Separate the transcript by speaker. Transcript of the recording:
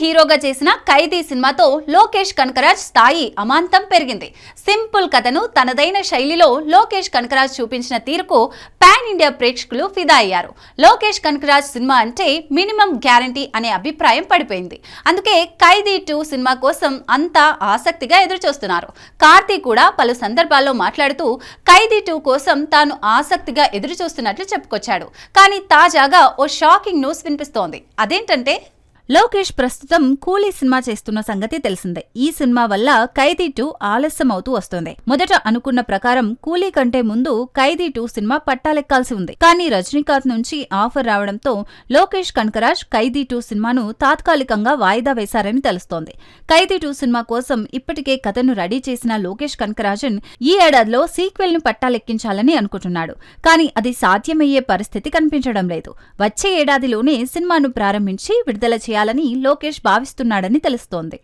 Speaker 1: హీరోగా చేసిన ఖైదీ సినిమాతో లోకేష్ కనకరాజ్ స్థాయి అమాంతం పెరిగింది. సింపుల్ కథను తనదైన శైలిలో లోకేష్ కనకరాజ్ చూపించిన తీరుకు పాన్ ఇండియా ప్రేక్షకులు ఫిదా అయ్యారు. లోకేష్ కనకరాజ్ సినిమా అంటే మినిమం గ్యారంటీ అనే అభిప్రాయం పడిపోయింది. అందుకే ఖైదీ టూ సినిమా కోసం అంతా ఆసక్తిగా ఎదురుచూస్తున్నారు. కార్తీ కూడా పలు సందర్భాల్లో మాట్లాడుతూ ఖైదీ టూ కోసం తాను ఆసక్తిగా ఎదురుచూస్తున్నట్లు చెప్పుకొచ్చాడు. కానీ తాజాగా ఓ షాకింగ్ న్యూస్ వినిపిస్తోంది. అదేంటంటే లోకేష్ ప్రస్తుతం కూలీ సినిమా చేస్తున్న సంగతి తెలిసిందే. ఈ సినిమా వల్ల ఖైదీ టూ ఆలస్యం అవుతూ వస్తోంది. మొదట అనుకున్న ప్రకారం కూలీ కంటే ముందు ఖైదీ టూ సినిమా పట్టాలెక్కాల్సి ఉంది. కానీ రజనీకాంత్ నుంచి ఆఫర్ రావడంతో లోకేష్ కనకరాజ్ ఖైదీ టూ సినిమాను తాత్కాలికంగా వాయిదా వేశారని తెలుస్తోంది. ఖైదీ టూ సినిమా కోసం ఇప్పటికే కథను రెడీ చేసిన లోకేష్ కనకరాజన్ ఈ ఏడాదిలో సీక్వెల్ను పట్టాలెక్కించాలని అనుకుంటున్నాడు. కానీ అది సాధ్యమయ్యే పరిస్థితి కనిపించడం లేదు. వచ్చే ఏడాదిలోనే సినిమాను ప్రారంభించి విడుదల చేయాలి. చేయాలని లోకేష్ భావిస్తున్నాడని తెలుస్తోంది.